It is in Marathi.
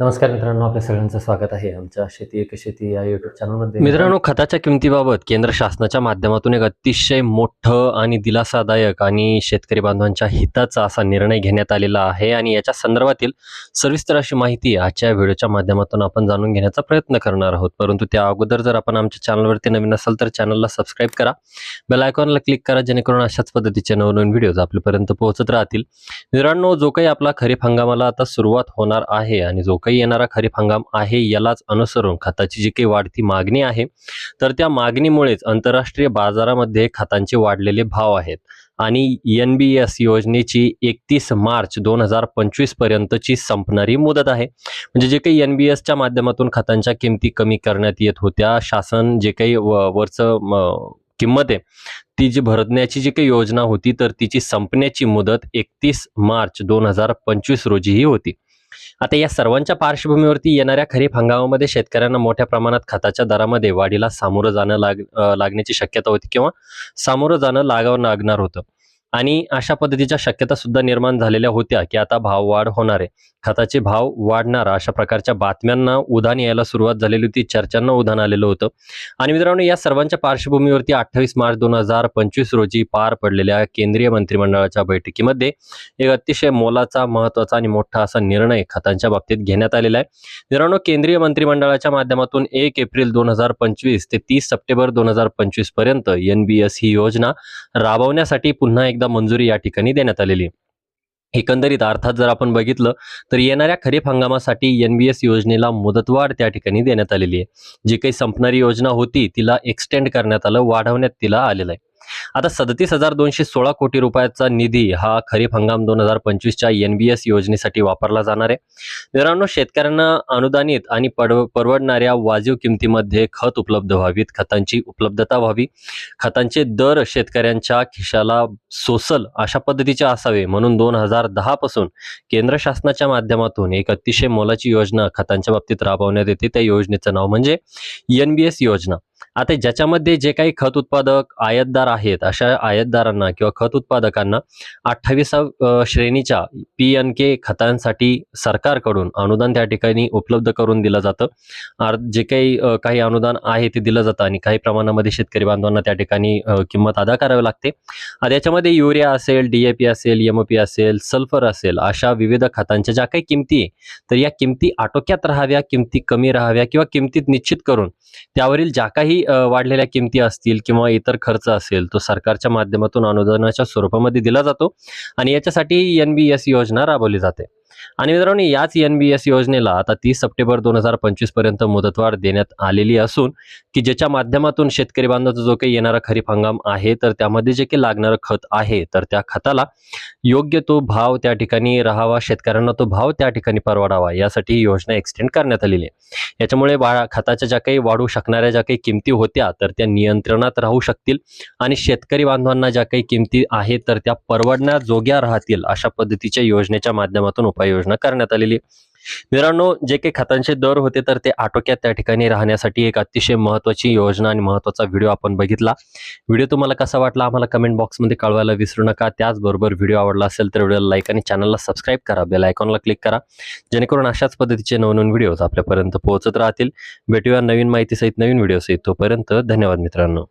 नमस्कार मित्रांनो आपल्या सगळ्यांचं स्वागत आहे आमच्या शेती एक शेती या युट्यूब चॅनलमध्ये मित्रांनो खताच्या किमतीबाबत केंद्र शासनाच्या माध्यमातून एक अतिशय मोठं आणि दिलासादायक आणि शेतकरी बांधवांच्या हिताचा असा निर्णय घेण्यात आलेला आहे आणि याच्या संदर्भातील सविस्तर अशी माहिती आजच्या व्हिडिओच्या माध्यमातून आपण जाणून घेण्याचा प्रयत्न करणार आहोत. परंतु त्या अगोदर जर आपण आमच्या चॅनलवरती नवीन असाल तर चॅनलला सबस्क्राईब करा. बेल आयकॉनला क्लिक करा जेणेकरून अशाच पद्धतीचे नवनवीन व्हिडिओज आपल्यापर्यंत पोहोचत राहतील. मित्रांनो जो काही आपला खरीप हंगामाला आता सुरुवात होणार आहे आणि जो काही येणारा खरीप हंगाम आहे यालाच अनुसरून खताची जी काही वाढती मागणी आहे तर त्या मागणीमुळेच आंतरराष्ट्रीय बाजारामध्ये खतांचे वाढलेले भाव आहेत. आणि एन बी एस योजनेची एकतीस मार्च दोन हजार पंचवीस पर्यंतची संपणारी मुदत आहे. म्हणजे जे काही एन बी एसच्या माध्यमातून खतांच्या किमती कमी करण्यात येत होत्या शासन जे काही व- वरचं म- किंमत आहे ती जी भरतण्याची जी काही योजना होती तर तिची संपण्याची मुदत एकतीस मार्च दोन हजार पंचवीस रोजी ही होती. आता या सर्वांच्या पार्श्वभूमीवरती येणाऱ्या खरीप हंगामामध्ये शेतकऱ्यांना मोठ्या प्रमाणात खताच्या दरामध्ये वाढीला सामोरं जाणं लाग लागण्याची शक्यता होती किंवा सामोरं जाणं लागावं लागणार होतं. आणि अशा पद्धतीच्या शक्यता सुद्धा निर्माण झालेल्या होत्या की आता भाव वाढ होणार आहे. खताचे भाव वाढणार अशा प्रकारच्या बातम्यांना उधाण यायला सुरुवात झालेली होती चर्चांना उधाण आलेलं होतं. आणि मित्रांनो या सर्वांच्या पार्श्वभूमीवरती अठ्ठावीस मार्च दोन हजार पंचवीस रोजी पार पडलेल्या केंद्रीय मंत्रिमंडळाच्या बैठकीमध्ये एक अतिशय मोलाचा महत्त्वाचा आणि मोठा असा निर्णय खतांच्या बाबतीत घेण्यात आलेला आहे. मित्रांनो केंद्रीय मंत्रिमंडळाच्या माध्यमातून एक एप्रिल दोन हजार पंचवीस ते तीस सप्टेंबर दोन हजार पंचवीसपर्यंत एन बी एस ही योजना राबवण्यासाठी पुन्हा एकदा मंजुरी या ठिकाणी देण्यात आलेली एकंदरीत अर्थात जर आपण बघितलं तर येणाऱ्या खरीप हंगामासाठी एन बी एस योजनेला मुदतवाढ त्या ठिकाणी देण्यात आलेली आहे. जी काही संपणारी योजना होती तिला एक्सटेंड करण्यात आलं वाढवण्यात तिला आलेलं आहे. आता सदतीस हजार दोनशे सोळा कोटी रुपयाचा निधी हा खरीप हंगाम दोन हजार पंचवीसच्या एन बी एस योजनेसाठी वापरला जाणार आहे. मित्रांनो शेतकऱ्यांना अनुदानित आणि पडव परवडणाऱ्या वाजीव किमतीमध्ये खत उपलब्ध व्हावीत खतांची उपलब्धता व्हावी. खतांचे दर शेतकऱ्यांच्या खिशाला सोसल अशा पद्धतीचे असावे म्हणून दोन हजार दहा पासून केंद्र शासनाच्या माध्यमातून एक अतिशय मोलाची योजना खतांच्या बाबतीत राबवण्यात येते. त्या योजनेचं नाव म्हणजे एन बी एस योजना. आता ज्याच्यामध्ये जे काही खत उत्पादक आयातदार आहेत अशा आयातदारांना किंवा खत उत्पादकांना अठ्ठावीसा श्रेणीच्या पी एन के खतांसाठी सरकारकडून अनुदान त्या ठिकाणी उपलब्ध करून दिलं जातं. आर जे काही काही अनुदान आहे ते दिलं जातं आणि काही प्रमाणामध्ये शेतकरी बांधवांना त्या ठिकाणी किंमत अदा करावी लागते. आता याच्यामध्ये युरिया असेल डी ए पी असेल एम पी असेल सल्फर असेल अशा विविध खतांच्या ज्या काही किमती आहे तर या किमती आटोक्यात राहाव्या किमती कमी राहाव्या किंवा किमतीत निश्चित करून त्यावरील ज्या काही वाढलेल्या किमती असतील किंवा इतर खर्च असेल तो सरकारच्या माध्यमातून अनुदानाच्या स्वरूपामध्ये दिला जातो आणि याच्यासाठी एन बी एस योजना राबवली जाते. आणि मित्रांनो याच एन बी एस योजनेला आता तीस सप्टेंबर दोन हजार पंचवीसपर्यंत मुदतवाढ देण्यात आलेली असून की ज्याच्या माध्यमातून शेतकरी बांधवाचा जो काही येणारा खरीप हंगाम आहे तर त्यामध्ये जे काही लागणारं खत आहे तर त्या खताला योग्य तो भाव त्या ठिकाणी राहावा शेतकऱ्यांना तो भाव त्या ठिकाणी परवडावा यासाठी ही योजना एक्सटेंड करण्यात आलेली आहे. याच्यामुळे खताच्या ज्या काही वाढू शकणाऱ्या ज्या काही किमती होत्या तर त्या नियंत्रणात राहू शकतील आणि शेतकरी बांधवांना ज्या काही किमती आहेत तर त्या परवडण्याजोग्या राहतील अशा पद्धतीच्या योजनेच्या माध्यमातून उपाय उपाययोजना करण्यात आलेली. मित्रांनो जे काही खतांचे दर होते तर ते आटोक्यात त्या ठिकाणी राहण्यासाठी एक अतिशय महत्वाची योजना आणि महत्त्वाचा व्हिडिओ आपण बघितला. व्हिडिओ तुम्हाला कसा वाटला आम्हाला कमेंट बॉक्समध्ये कळवायला विसरू नका. त्याचबरोबर व्हिडिओ आवडला असेल तर व्हिडिओला लाईक आणि चॅनलला सबस्क्राईब करा. बेल आयकॉनला क्लिक करा. जेणेकरून अशाच पद्धतीचे नवनवीन व्हिडिओज आपल्यापर्यंत पोहोचत राहतील. भेटूया नवीन माहितीसहित नवीन व्हिडिओसहित तोपर्यंत धन्यवाद मित्रांनो.